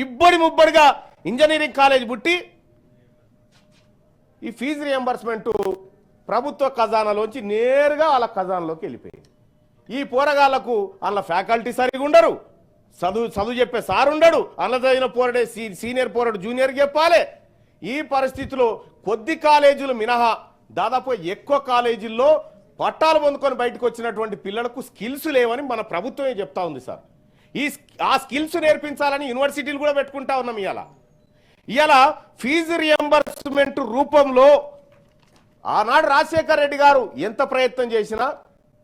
ఇబ్బడి ముబ్బడిగా engineering college పుట్టి ఈ fee reimbursement ప్రభుత్వ ఖజానాలోంచి నేరుగా వాళ్ళ ఖజానాలోకి వెళ్ళిపోయింది. ఈ పోరగాళ్ళకు వాళ్ళ ఫ్యాకల్టీ సరిగా ఉండరు. చదువు చదువు చెప్పే సార్ ఉండడు. అన్నదైన పోరడే సీనియర్ పోరడు జూనియర్ చెప్పాలి. ఈ పరిస్థితిలో కొద్ది కాలేజీలు మినహా దాదాపు ఎక్కువ కాలేజీల్లో పట్టాలు పొందుకొని బయటకు వచ్చినటువంటి పిల్లలకు స్కిల్స్ లేవని మన ప్రభుత్వమే చెప్తా ఉంది సార్. ఈ ఆ స్కిల్స్ నేర్పించాలని యూనివర్సిటీలు కూడా పెట్టుకుంటా ఉన్నాం ఇవాళ ఇవాళ ఫీజు రియంబర్స్మెంట్ రూపంలో ఆనాడు రాజశేఖర్ రెడ్డి గారు ఎంత ప్రయత్నం చేసినా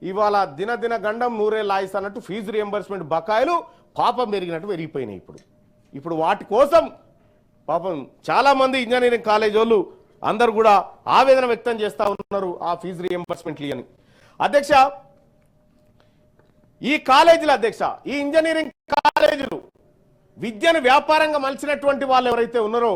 ఇవాళ దినదిన గండం నూరే లాయిస్ అన్నట్టు ఫీజు రియంబర్స్మెంట్ బకాయిలు పాపం పెరిగినట్టు పెరిగిపోయినాయి ఇప్పుడు. ఇప్పుడు వాటి కోసం పాపం చాలామంది ఇంజనీరింగ్ కాలేజ్ వాళ్ళు అందరు కూడా ఆవేదన వ్యక్తం చేస్తూ ఉన్నారు ఆ ఫీజు రియంబర్స్మెంట్లు అని. అధ్యక్ష ఈ కాలేజీల అధ్యక్ష ఈ ఇంజనీరింగ్ కాలేజీలు విద్యను వ్యాపారంగా మలిచినటువంటి వాళ్ళు ఎవరైతే ఉన్నారో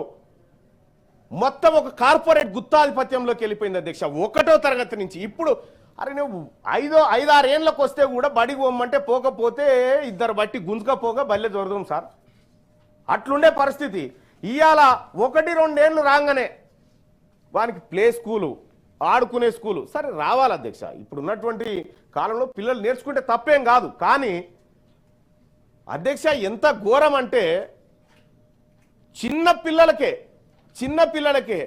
మొత్తం ఒక కార్పొరేట్ గుత్తాధిపత్యంలోకి వెళ్ళిపోయింది అధ్యక్ష. ఒకటో తరగతి నుంచి ఇప్పుడు అరే నువ్వు ఐదో ఐదారేళ్ళకి వస్తే కూడా బడికి పోమంటే పోకపోతే ఇద్దరు బట్టి గుంజుకపోగా బల్లె దొరదాం సార్. అట్లుండే పరిస్థితి. ఇవాళ ఒకటి రెండేళ్ళు రాగానే వానికి ప్లే స్కూలు ఆడుకునే స్కూలు. సరే రావాలి అధ్యక్ష. ఇప్పుడు ఉన్నటువంటి కాలంలో పిల్లలు నేర్చుకుంటే తప్పేం కాదు. కానీ అధ్యక్ష ఎంత ఘోరం అంటే చిన్న పిల్లలకే చిన్న పిల్లలకే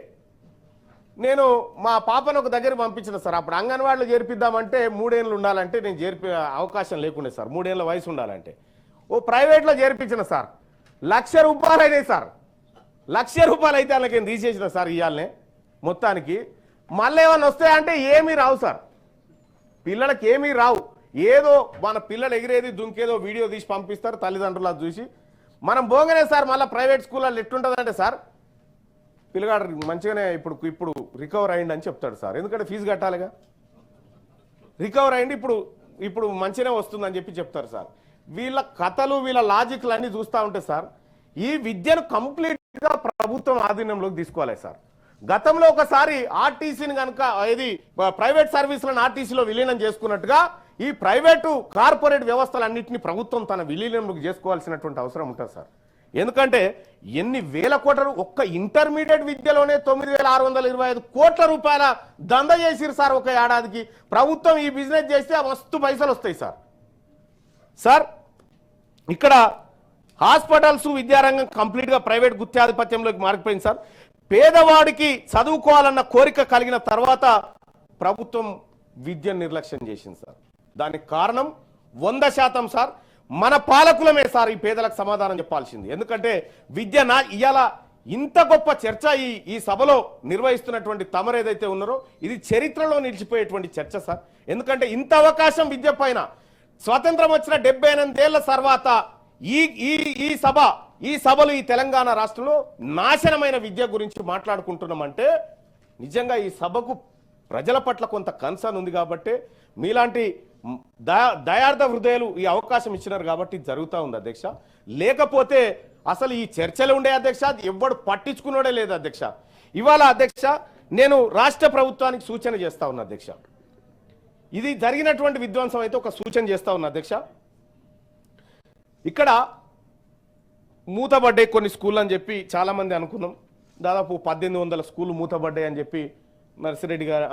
నేను మా పాపను ఒక దగ్గర పంపించిన సార్. అప్పుడు అంగన్వాడీలో చేర్పిద్దామంటే మూడేళ్ళు ఉండాలంటే నేను చేర్పే అవకాశం లేకుండే సార్. మూడేళ్ళ వయసు ఉండాలంటే. ఓ ప్రైవేట్లో చేర్పించిన సార్. లక్ష రూపాయలు అయినాయి సార్. లక్ష రూపాయలు అయితే వాళ్ళకి నేను తీసేసిన సార్ ఇవాళనే మొత్తానికి. మళ్ళీ ఏమైనా వస్తాయంటే ఏమీ రావు సార్. పిల్లలకి ఏమీ రావు. ఏదో మన పిల్లలు ఎగిరేది దుంకేదో వీడియో తీసి పంపిస్తారు తల్లిదండ్రులు అది చూసి. మనం పోగానే సార్ మళ్ళీ ప్రైవేట్ స్కూల్లో ఎట్టుంటుందంటే సార్ పిల్లగాడు మంచిగానే ఇప్పుడు ఇప్పుడు రికవర్ అయ్యింది అని చెప్తాడు సార్. ఎందుకంటే ఫీజు కట్టాలిగా. రికవర్ అయ్యింది ఇప్పుడు ఇప్పుడు మంచిగానే వస్తుందని చెప్పి చెప్తారు సార్. వీళ్ళ కథలు వీళ్ళ లాజిక్లు అన్నీ చూస్తూ ఉంటే సార్ ఈ విద్యను కంప్లీట్గా ప్రభుత్వం ఆధీనంలోకి తీసుకోవాలి సార్. గతంలో ఒకసారి ఆర్టీసీని కనుక ఇది ప్రైవేట్ సర్వీసులను ఆర్టీసీలో విలీనం చేసుకున్నట్టుగా ఈ ప్రైవేటు కార్పొరేట్ వ్యవస్థలన్నింటినీ ప్రభుత్వం తన విలీనంలోకి చేసుకోవాల్సినటువంటి అవసరం ఉంటుంది సార్. ఎందుకంటే ఎన్ని వేల కోట్ల ఒక్క ఇంటర్మీడియట్ విద్యలోనే తొమ్మిది వేల ఆరు వందల ఇరవై ఐదు కోట్ల రూపాయల దంద చేసిరు సార్ ఒక ఏడాదికి. ప్రభుత్వం ఈ బిజినెస్ చేస్తే ఆ మస్తు పైసలు వస్తాయి సార్. సార్ ఇక్కడ హాస్పిటల్స్ విద్యారంగం కంప్లీట్గా ప్రైవేట్ గుత్యాధిపత్యంలోకి మారిపోయింది సార్. పేదవాడికి చదువుకోవాలన్న కోరిక కలిగిన తర్వాత ప్రభుత్వం విద్యను నిర్లక్ష్యం చేసింది సార్. దానికి కారణం వంద శాతం సార్. మన పాలకులమే సార్ ఈ పేదలకు సమాధానం చెప్పాల్సింది. ఎందుకంటే విద్య నా ఇవాళ ఇంత గొప్ప చర్చ ఈ ఈ సభలో నిర్వహిస్తున్నటువంటి తమరు ఏదైతే ఉన్నారో ఇది చరిత్రలో నిలిచిపోయేటువంటి చర్చ సార్. ఎందుకంటే ఇంత అవకాశం విద్య పైన. స్వాతంత్రం వచ్చిన డెబ్బై ఎనిమిదేళ్ళ తర్వాత ఈ ఈ ఈ సభ ఈ సభలు ఈ తెలంగాణ రాష్ట్రంలో నాశనమైన విద్య గురించి మాట్లాడుకుంటున్నామంటే నిజంగా ఈ సభకు ప్రజల పట్ల కొంత కన్సర్న్ ఉంది కాబట్టి మీలాంటి దయా దయార్థ హృదయాలు ఈ అవకాశం ఇచ్చినారు కాబట్టి జరుగుతూ ఉంది అధ్యక్ష. లేకపోతే అసలు ఈ చర్చలు ఉండే అధ్యక్ష ఎవడు పట్టించుకున్నాడే లేదు అధ్యక్ష. ఇవాళ అధ్యక్ష నేను రాష్ట్ర ప్రభుత్వానికి సూచన చేస్తా ఉన్నా అధ్యక్ష. ఇది జరిగినటువంటి విధ్వంసం అయితే ఒక సూచన చేస్తా ఉన్నా అధ్యక్ష. ఇక్కడ మూతబడ్డాయి కొన్ని స్కూల్ అని చెప్పి చాలామంది అనుకున్నాం. దాదాపు పద్దెనిమిది వందల స్కూల్ మూతబడ్డాయి అని చెప్పి నర్సిరెడ్డి గారు